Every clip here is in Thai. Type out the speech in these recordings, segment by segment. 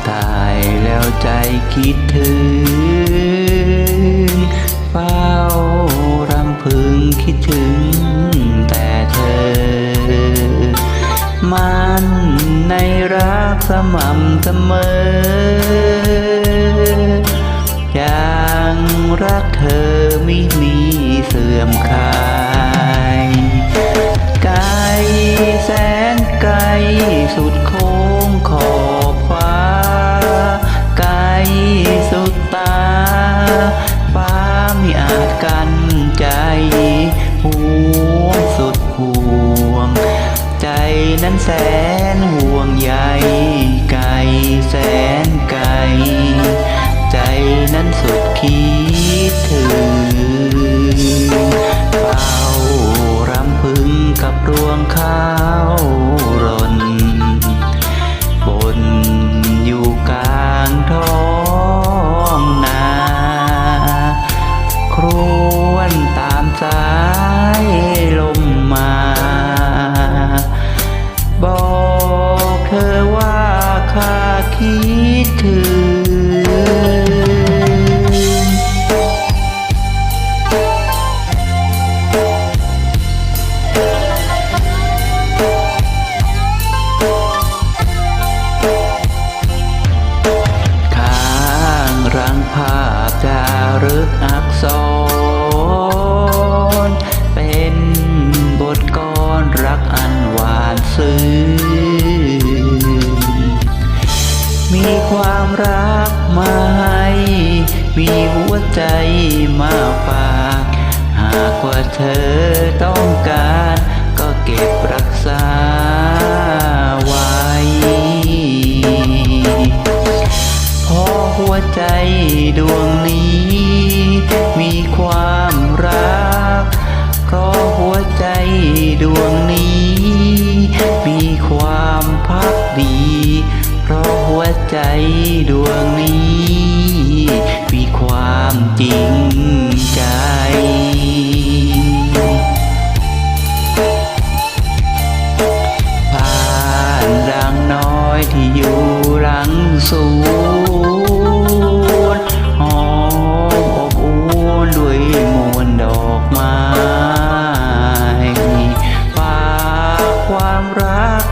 องภาพถ่ายแล้วใจคิดถึง เฝ้ารำพึงคิดถึงแต่เธอ มันในรักสม่ำเสมอยังรักเธอไม่มีเสื่อมคลายไกลแสนไกลสุด กันใจห่วงสุดห่วง ใจนั้นแสนห่วงใยไกลแสนไกล ใจนั้นสุดคิด รึกอักษร เป็นบทกรรักอันหวานซึ้งมีความรักมาให้ มีหัวใจมาฝาก หากว่าเธอต้องการ ก็เก็บรักษาไว้เพราะหัวใจดวงนี้ ใจดวงนี้ มีความพักดี เพราะหัวใจดวงนี้ มีความจริง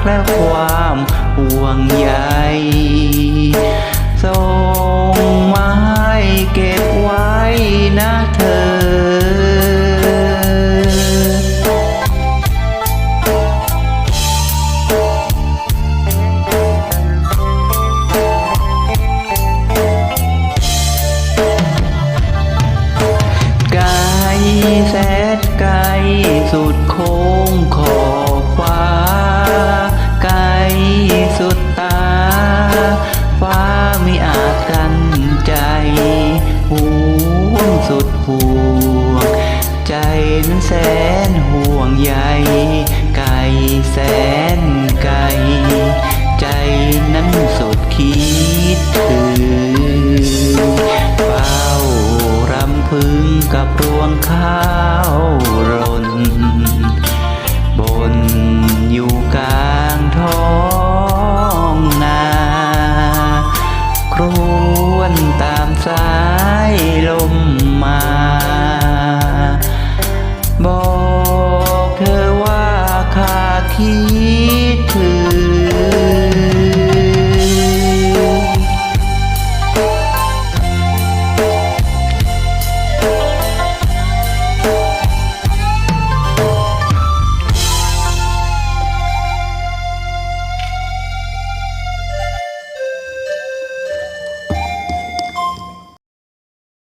และความห่วงใยส่งมาให้เก็บไว้นะเธอ ไกลแสนไกลสุดโค้งขอ สุดห่วง ใจนั้นแสนห่วงใยไกลแสนไกลใจนั้นสุดคิดถึงเฝ้ารำพึงกับรวงข้าวรน บนอยู่กลา บอกเธอว่าขาคิ